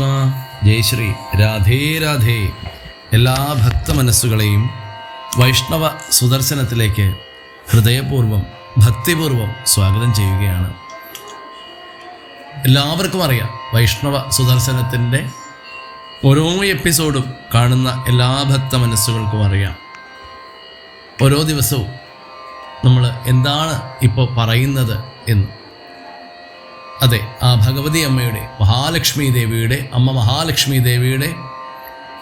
കൃഷ്ണ ജയശ്രീ രാധേ രാധേ. എല്ലാ ഭക്ത മനസ്സുകളെയും വൈഷ്ണവ സുദർശനത്തിലേക്ക് ഹൃദയപൂർവം ഭക്തിപൂർവം സ്വാഗതം ചെയ്യുകയാണ്. എല്ലാവർക്കും അറിയാം വൈഷ്ണവ സുദർശനത്തിന്റെ ഓരോ എപ്പിസോഡും കാണുന്ന എല്ലാ ഭക്ത മനസ്സുകൾക്കും അറിയാം. ഓരോ ദിവസവും നമ്മൾ എന്താണ് ഇപ്പോൾ പറയുന്നത് എന്ന്. അതെ ആ ഭഗവതി അമ്മയുടെ മഹാലക്ഷ്മി ദേവിയുടെ അമ്മ മഹാലക്ഷ്മി ദേവിയുടെ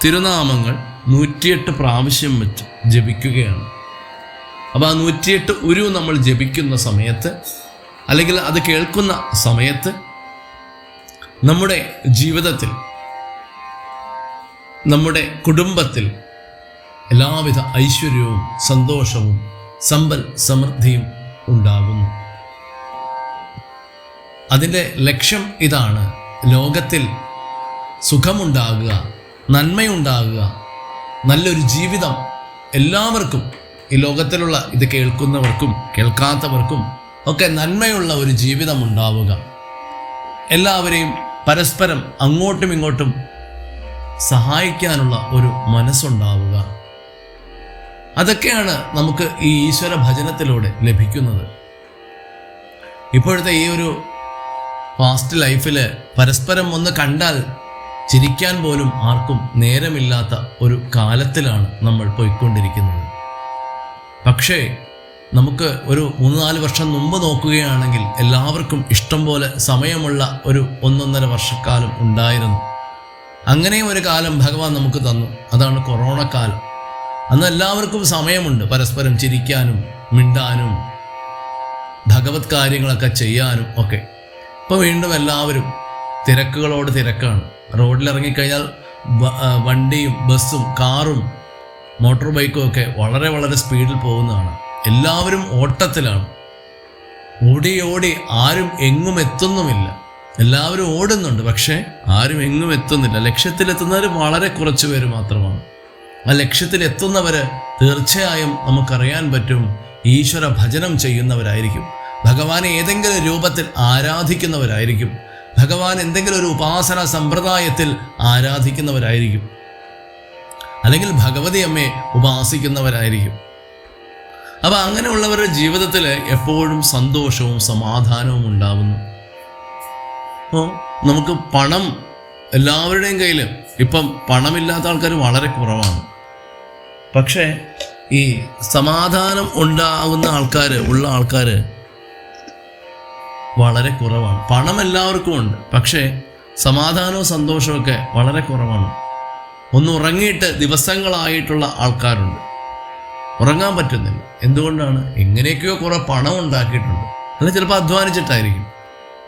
തിരുനാമങ്ങൾ നൂറ്റിയെട്ട് പ്രാവശ്യം വെച്ച് ജപിക്കുകയാണ്. അപ്പോൾ ആ നൂറ്റിയെട്ട് ഉരു നമ്മൾ ജപിക്കുന്ന സമയത്ത് അല്ലെങ്കിൽ അത് കേൾക്കുന്ന സമയത്ത് നമ്മുടെ ജീവിതത്തിൽ നമ്മുടെ കുടുംബത്തിൽ എല്ലാവിധ ഐശ്വര്യവും സന്തോഷവും സമ്പൽ സമൃദ്ധിയും ഉണ്ടാകുന്നു. അതിന്റെ ലക്ഷ്യം ഇതാണ്. ലോകത്തിൽ സുഖമുണ്ടാകുക നന്മയുണ്ടാകുക നല്ലൊരു ജീവിതം എല്ലാവർക്കും ഈ ലോകത്തിലുള്ള ഇത് കേൾക്കുന്നവർക്കും കേൾക്കാത്തവർക്കും ഒക്കെ നന്മയുള്ള ഒരു ജീവിതം ഉണ്ടാവുക. എല്ലാവരെയും പരസ്പരം അങ്ങോട്ടും ഇങ്ങോട്ടും സഹായിക്കാനുള്ള ഒരു മനസ്സുണ്ടാവുക. അതൊക്കെയാണ് നമുക്ക് ഈ ഈശ്വര ഭജനത്തിലൂടെ ലഭിക്കുന്നത്. ഇപ്പോഴത്തെ ഈ ഒരു ഫാസ്റ്റ് ലൈഫിൽ പരസ്പരം ഒന്ന് കണ്ടാൽ ചിരിക്കാൻ പോലും ആർക്കും നേരമില്ലാത്ത ഒരു കാലത്തിലാണ് നമ്മൾ പോയിക്കൊണ്ടിരിക്കുന്നത്. പക്ഷേ നമുക്ക് ഒരു മൂന്ന് നാല് വർഷം മുമ്പ് നോക്കുകയാണെങ്കിൽ എല്ലാവർക്കും ഇഷ്ടം പോലെ സമയമുള്ള ഒരു ഒന്നൊന്നര വർഷക്കാലം ഉണ്ടായിരുന്നു. അങ്ങനെയും ഒരു കാലം ഭഗവാൻ നമുക്ക് തന്നു. അതാണ് കൊറോണ കാലം. അന്ന് എല്ലാവർക്കും സമയമുണ്ട് പരസ്പരം ചിരിക്കാനും മിണ്ടാനും ഭഗവത് കാര്യങ്ങളൊക്കെ ചെയ്യാനും ഒക്കെ. ഇപ്പോൾ വീണ്ടും എല്ലാവരും തിരക്കുകളോട് തിരക്കാണ്. ബ- വണ്ടിയും ബസ്സും കാറും മോട്ടോർ ബൈക്കും ഒക്കെ വളരെ വളരെ സ്പീഡിൽ പോകുന്നതാണ്. എല്ലാവരും ഓട്ടത്തിലാണ്. ഓടി ഓടി ആരും എങ്ങും എത്തുന്നുമില്ല. എല്ലാവരും ഓടുന്നുണ്ട് പക്ഷേ ആരും എങ്ങും എത്തുന്നില്ല. ലക്ഷ്യത്തിലെത്തുന്നവർ വളരെ കുറച്ച് പേര് മാത്രമാണ്. ആ ലക്ഷ്യത്തിൽ എത്തുന്നവര് തീർച്ചയായും നമുക്കറിയാൻ പറ്റും ഈശ്വര ഭജനം ചെയ്യുന്നവരായിരിക്കും. ഭഗവാനെ ഏതെങ്കിലും രൂപത്തിൽ ആരാധിക്കുന്നവരായിരിക്കും. ഭഗവാൻ എന്തെങ്കിലും ഒരു ഉപാസന സമ്പ്രദായത്തിൽ ആരാധിക്കുന്നവരായിരിക്കും. അല്ലെങ്കിൽ ഭഗവതി അമ്മയെ ഉപാസിക്കുന്നവരായിരിക്കും. അപ്പൊ അങ്ങനെയുള്ളവരുടെ ജീവിതത്തിൽ എപ്പോഴും സന്തോഷവും സമാധാനവും ഉണ്ടാവുന്നു. അപ്പോൾ നമുക്ക് പണം എല്ലാവരുടെയും കയ്യിൽ ഇപ്പം പണമില്ലാത്ത ആൾക്കാർ വളരെ കുറവാണ്. പക്ഷേ ഈ സമാധാനം ഉണ്ടാകുന്ന ആൾക്കാർ ഉള്ള ആൾക്കാർ വളരെ കുറവാണ്. പണം എല്ലാവർക്കും ഉണ്ട്. പക്ഷേ സമാധാനവും സന്തോഷവും ഒക്കെ വളരെ കുറവാണ്. ഒന്ന് ഉറങ്ങിയിട്ട് ദിവസങ്ങളായിട്ടുള്ള ആൾക്കാരുണ്ട്. ഉറങ്ങാൻ പറ്റുന്നില്ല. എന്തുകൊണ്ടാണ്? എങ്ങനെയൊക്കെയോ കുറേ പണം ഉണ്ടാക്കിയിട്ടുണ്ട്. അല്ല ചിലപ്പോൾ അധ്വാനിച്ചിട്ടായിരിക്കും.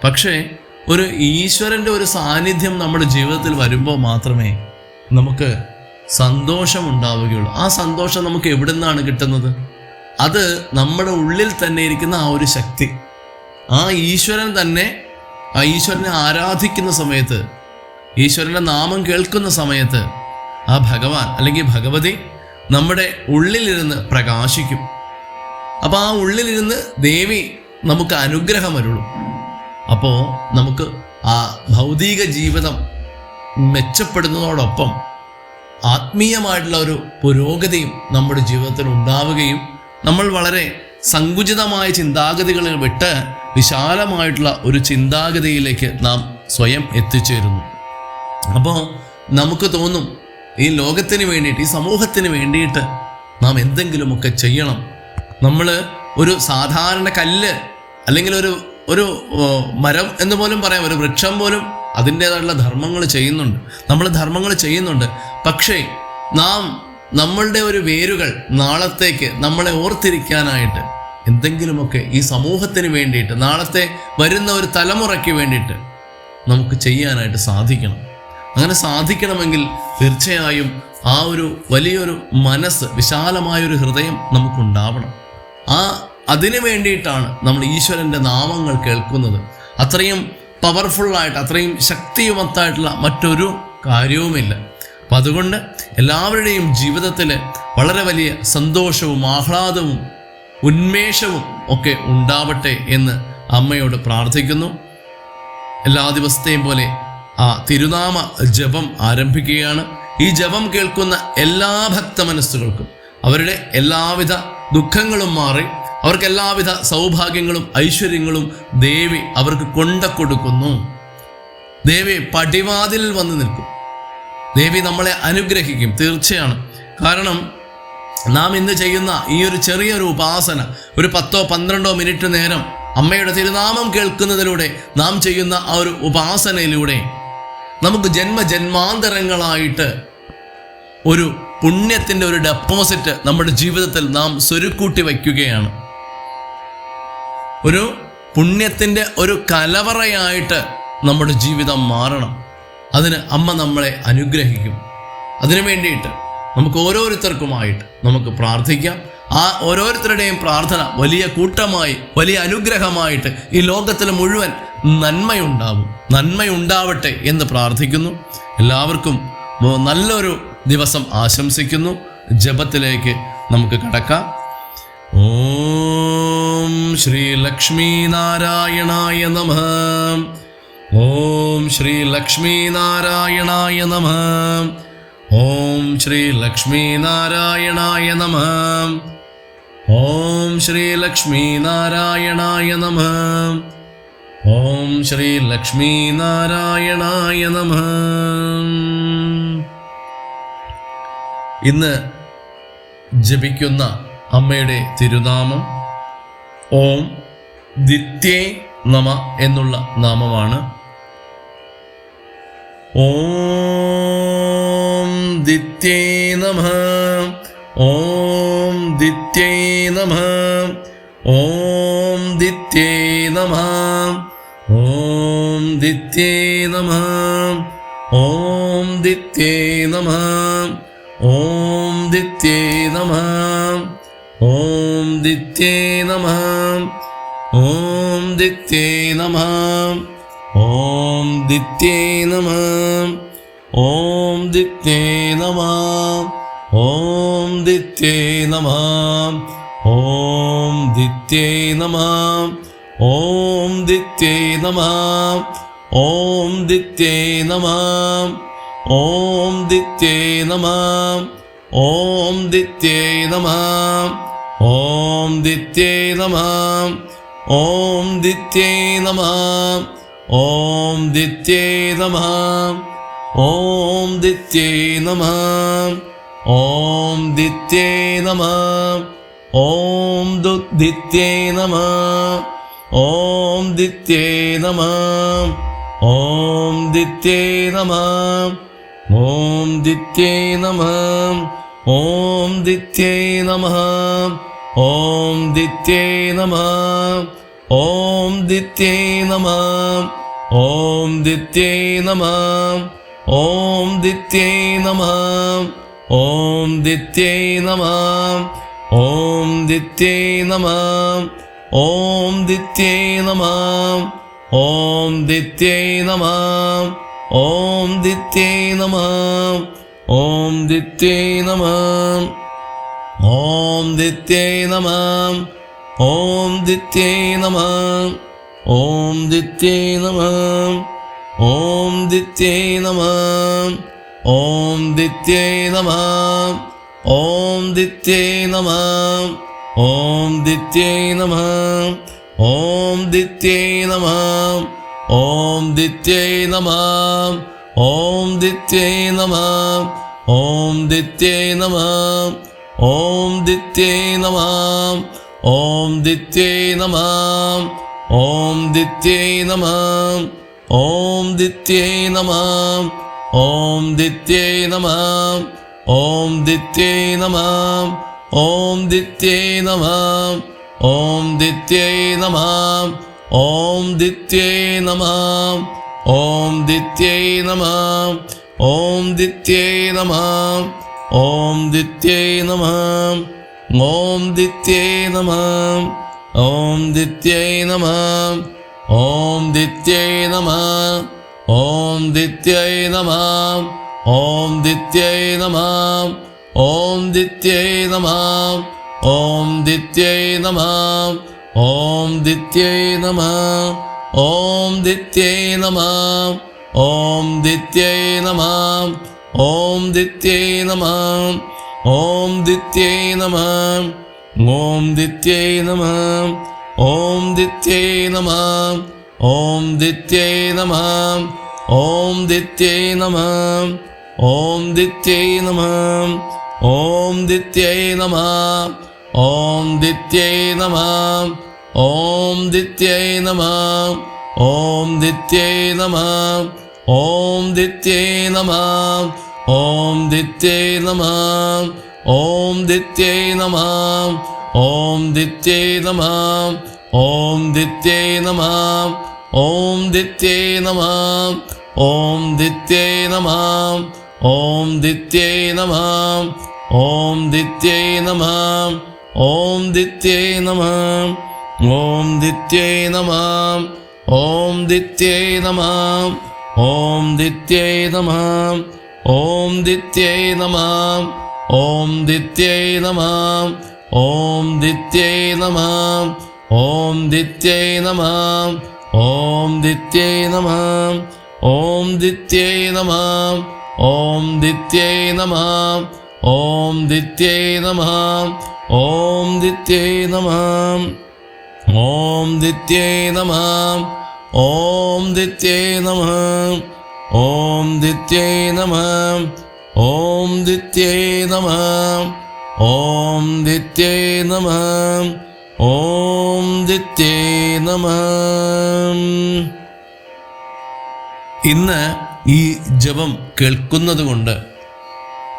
പക്ഷേ ഒരു ഈശ്വരന്റെ ഒരു സാന്നിധ്യം നമ്മുടെ ജീവിതത്തിൽ വരുമ്പോൾ മാത്രമേ നമുക്ക് സന്തോഷം ഉണ്ടാവുകയുള്ളൂ. ആ സന്തോഷം നമുക്ക് എവിടെ നിന്നാണ് കിട്ടുന്നത്? അത് നമ്മുടെ ഉള്ളിൽ തന്നെ ഇരിക്കുന്ന ആ ഒരു ശക്തി. ആ ഈശ്വരൻ തന്നെ ആ ഈശ്വരനെ ആരാധിക്കുന്ന സമയത്ത് ഈശ്വരന്റെ നാമം കേൾക്കുന്ന സമയത്ത് ആ ഭഗവാൻ അല്ലെങ്കിൽ ഭഗവതി നമ്മുടെ ഉള്ളിലിരുന്ന് പ്രകാശിക്കും. അപ്പോൾ ആ ഉള്ളിലിരുന്ന് ദേവി നമുക്ക് അനുഗ്രഹം അരുളും. അപ്പോൾ നമുക്ക് ആ ഭൗതിക ജീവിതം മെച്ചപ്പെടുന്നതോടൊപ്പം ആത്മീയമായിട്ടുള്ള ഒരു പുരോഗതിയും നമ്മുടെ ജീവിതത്തിൽ ഉണ്ടാവുകയും നമ്മൾ വളരെ സങ്കുചിതമായ ചിന്താഗതികളിൽ വിട്ട് വിശാലമായിട്ടുള്ള ഒരു ചിന്താഗതിയിലേക്ക് നാം സ്വയം എത്തിച്ചേരുന്നു. അപ്പോൾ നമുക്ക് തോന്നും ഈ ലോകത്തിന് വേണ്ടിയിട്ട് ഈ സമൂഹത്തിന് വേണ്ടിയിട്ട് നാം എന്തെങ്കിലുമൊക്കെ ചെയ്യണം. നമ്മൾ ഒരു സാധാരണ കല്ല് അല്ലെങ്കിൽ ഒരു ഒരു മരം എന്ന് പോലും പറയാം. ഒരു വൃക്ഷം പോലും അതിന്റേതായിട്ടുള്ള ധർമ്മങ്ങൾ ചെയ്യുന്നുണ്ട്. നമ്മൾ ധർമ്മങ്ങൾ ചെയ്യുന്നുണ്ട്. പക്ഷേ നാം നമ്മളുടെ ഒരു വേരുകൾ നാളത്തേക്ക് നമ്മളെ ഓർത്തിരിക്കാനായിട്ട് എന്തെങ്കിലുമൊക്കെ ഈ സമൂഹത്തിന് വേണ്ടിയിട്ട് നാളത്തെ വരുന്ന ഒരു തലമുറയ്ക്ക് വേണ്ടിയിട്ട് നമുക്ക് ചെയ്യാനായിട്ട് സാധിക്കണം. അങ്ങനെ സാധിക്കണമെങ്കിൽ തീർച്ചയായും ആ ഒരു വലിയൊരു മനസ്സ് വിശാലമായൊരു ഹൃദയം നമുക്കുണ്ടാവണം. ആ അതിനു വേണ്ടിയിട്ടാണ് നമ്മൾ ഈശ്വരന്റെ നാമങ്ങൾ കേൾക്കുന്നത്. അത്രയും പവർഫുള്ളായിട്ട് അത്രയും ശക്തിയുമത്തായിട്ടുള്ള മറ്റൊരു കാര്യവുമില്ല. അപ്പം അതുകൊണ്ട് എല്ലാവരുടെയും ജീവിതത്തിൽ വളരെ വലിയ സന്തോഷവും ആഹ്ലാദവും ഉന്മേഷവും ഒക്കെ ഉണ്ടാവട്ടെ എന്ന് അമ്മയോട് പ്രാർത്ഥിക്കുന്നു. എല്ലാ ദിവസത്തെയും പോലെ ആ തിരുനാമ ജപം ആരംഭിക്കുകയാണ്. ഈ ജപം കേൾക്കുന്ന എല്ലാ ഭക്ത മനസ്സുകൾക്കും അവരുടെ എല്ലാവിധ ദുഃഖങ്ങളും മാറി അവർക്ക് എല്ലാവിധ സൗഭാഗ്യങ്ങളും ഐശ്വര്യങ്ങളും ദേവി അവർക്ക് കൊണ്ട കൊടുക്കുന്നു. ദേവി പടിവാതിലിൽ വന്ന് നിൽക്കും. ദേവി നമ്മളെ അനുഗ്രഹിക്കും തീർച്ചയാണ്. കാരണം നാം ഇന്ന് ചെയ്യുന്ന ഈ ഒരു ചെറിയൊരു ഉപാസന ഒരു പത്തോ പന്ത്രണ്ടോ മിനിറ്റ് നേരം അമ്മയുടെ തിരുനാമം കേൾക്കുന്നതിലൂടെ നാം ചെയ്യുന്ന ആ ഒരു ഉപാസനയിലൂടെ നമുക്ക് ജന്മജന്മാന്തരങ്ങളായിട്ട് ഒരു പുണ്യത്തിന്റെ ഒരു ഡെപ്പോസിറ്റ് നമ്മുടെ ജീവിതത്തിൽ നാം സ്വരുക്കൂട്ടി വയ്ക്കുകയാണ്. ഒരു പുണ്യത്തിന്റെ ഒരു കലവറയായിട്ട് നമ്മുടെ ജീവിതം മാറണം. അതിന് അമ്മ നമ്മളെ അനുഗ്രഹിക്കും. അതിനു വേണ്ടിയിട്ട് നമുക്ക് ഓരോരുത്തർക്കുമായിട്ട് നമുക്ക് പ്രാർത്ഥിക്കാം. ആ ഓരോരുത്തരുടെയും പ്രാർത്ഥന വലിയ കൂട്ടമായി വലിയ അനുഗ്രഹമായിട്ട് ഈ ലോകത്തിൽ മുഴുവൻ നന്മയുണ്ടാവും. നന്മയുണ്ടാവട്ടെ എന്ന് പ്രാർത്ഥിക്കുന്നു. എല്ലാവർക്കും നല്ലൊരു ദിവസം ആശംസിക്കുന്നു. ജപത്തിലേക്ക് നമുക്ക് കടക്കാം. ഓം ശ്രീ ലക്ഷ്മീ നാരായണായ നമ. ഓം ശ്രീ ലക്ഷ്മീ നാരായണായ നമ. ഓം ശ്രീ ലക്ഷ്മീ നാരായണായ നമ. ഓം ശ്രീ ലക്ഷ്മീ നാരായണായ നമ. ഓം ശ്രീ ലക്ഷ്മീ നാരായണായ നമ. ഇന്ന് ജപിക്കുന്ന അമ്മയുടെ തിരുനാമം ഓം ദിത്യേ നമ എന്നുള്ള നാമമാണ് ॐ दित्यै नमः। ॐ दित्यै नमः। ॐ दित्यै नमः। ॐ दित्यै नमः। ॐ दित्यै नमः। ॐ दित्यै नमः। ॐ दित्यै नमः। ॐ दित्यै नमः। ॐ दित्ये नमः ॐ दित्ये नमः ॐ दित्ये नमः ॐ दित्ये नमः ॐ दित्ये नमः ॐ दित्ये नमः ॐ दित्ये नमः ॐ दित्ये नमः ॐ दित्ये नमः ॐ दित्ये नमः ॐ दे नमः ॐ दे नमः ॐ देमः ॐ नित्ये नमः ॐ ॐत्ये नमः ॐ ॐत्ये नमः ॐ ॐत्ये नमः ॐ ॐत्ये नमः ॐ ॐत्ये नमः ॐ ॐत्ये नमः ॐ दित्यै नमः ॐ दित्यै नमः ॐ दित्यै नमः ॐ दित्यै नमः ॐ दित्यै नमः ॐ दित्यै नमः ॐ दित्यै नमः ॐ दित्यै नमः ॐ दित्यै नमः ॐ दित्यै नमः ഓം ദിത്യേ നമ ഓം ദിത്യേ നമ ഓം ദിത്യേ നമ ഓം ദിത്യേ നമ ഓം ദിത്യേ നമ ഓം ദിത്യേ നമ ഓം ദിത്യേ നമ ഓം ദിത്യേ നമ ഓം ദിത്യേ നമ ഓം ദിത്യേ നമ ഓം ദിത്യേ നമ ഓം ദിത്യേ നമ ഓം ദിത്യേ നമ ഓം ദിത്യേ നമ ഓം ദിത്യേ നമ ഓം ദിത്യേ നമ ഓം ദിത്യേ നമ ഓം ദിത്യേ നമ ഓം ദിത്യേ നമ ഓം ദിത്യേ നമ ഓം ദിത്യേ നമ ഓം ദിത്യേ നമ ഓം ദിത്യൈ നമ ഓം ദിത്യൈ നമ ഓം ദിത്യൈ നമ ഓം ദിത്യൈ നമ ഓം ദിത്യൈ നമ ഓം ദിത്യൈ നമ ഓം ദിത്യൈ നമ ഓം ദിത്യൈ നമ ഓം ദിത്യൈ നമ ഓം ദിത്യൈ നമ ഓം ദിത്യൈ നമ ഓം ദിത്യേ നമ ഓം ദിത്യേ നമ ഓം ദിത്യേ നമ ഓം ദിത്യേ നമ ഓം ദിത്യേ നമ ഓം ദിത്യേ നമ ഓം ദിത്യേ നമ ഓം ദിത്യേ നമ ഓം ദിത്യേ നമ ഓം ദിത്യേ നമ ഓം ദിത്യേ നമ ഓം ദിത്യേ നമ ഓം ദിത്യേ നമ ഓം ദിത്യേ നമ ഓം ദിത്യേ നമ ഓം ദിത്യേ നമ ഓം ദിത്യേ നമ ഓം ദിത്യേ നമ ഓം ദിത്യേ നമ ഓം ദിത്യേ നമ ഓം ദിത്യേ നമ ഓം ദിത്യേ നമ ഓം ദിത്യേ നമ ഓം ദിത്യൈ നമ ഓം ദിത്യൈ നമ ഓം ദിത്യൈ നമ ഓം ദിത്യൈ നമ ഓം ദിത്യൈ നമ ഓം ദിത്യൈ നമ ഓം ദിത്യൈ നമ ഓം ദിത്യൈ നമ ഓം ദിത്യൈ നമ ഓം ദിത്യൈ നമ ഓം ദിത്യൈ നമ ഓം ദിത്യേ നമ. ഓം ദിത്യേ നമ. ഓം ദിത്യേ നമ. ഇന്ന് ഈ ജപം കേൾക്കുന്നത് കൊണ്ട്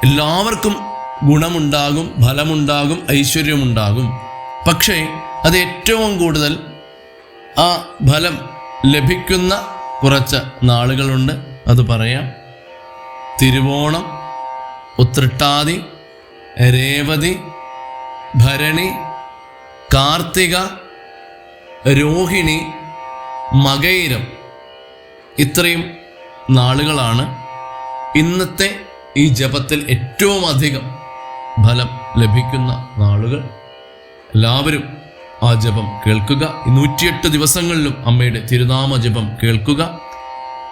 എല്ലാവർക്കും ഗുണമുണ്ടാകും ഫലമുണ്ടാകും ഐശ്വര്യമുണ്ടാകും. പക്ഷേ അത് ഏറ്റവും കൂടുതൽ ആ ഫലം ലഭിക്കുന്ന കുറച്ച് നാളുകളുണ്ട്. അത് പറയാം. തിരുവോണം ഉത്രട്ടാതി രേവതി ഭരണി കാർത്തിക രോഹിണി മകൈരം ഇത്രയും നാളുകളാണ് ഇന്നത്തെ ഈ ജപത്തിൽ ഏറ്റവും അധികം ഫലം ലഭിക്കുന്ന നാളുകൾ. എല്ലാവരും ആ ജപം കേൾക്കുക. നൂറ്റിയെട്ട് ദിവസങ്ങളിലും അമ്മയുടെ തിരുനാമ ജപം കേൾക്കുക.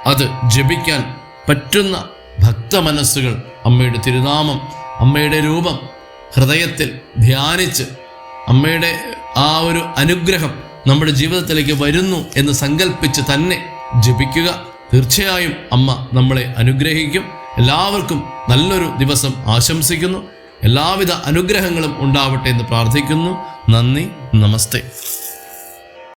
അത് ജപിക്കാൻ പറ്റുന്ന ഭക്തമനസ്സുകൾ അമ്മയുടെ തിരുനാമം അമ്മയുടെ രൂപം ഹൃദയത്തിൽ ധ്യാനിച്ച് അമ്മയുടെ ആ ഒരു അനുഗ്രഹം നമ്മുടെ ജീവിതത്തിലേക്ക് വരുന്നു എന്ന് സങ്കല്പിച്ച് തന്നെ ജപിക്കുക. തീർച്ചയായും അമ്മ നമ്മളെ അനുഗ്രഹിക്കും. എല്ലാവർക്കും നല്ലൊരു ദിവസം ആശംസിക്കുന്നു. എല്ലാവിധ അനുഗ്രഹങ്ങളും ഉണ്ടാവട്ടെ എന്ന് പ്രാർത്ഥിക്കുന്നു. നന്ദി നമസ്തേ.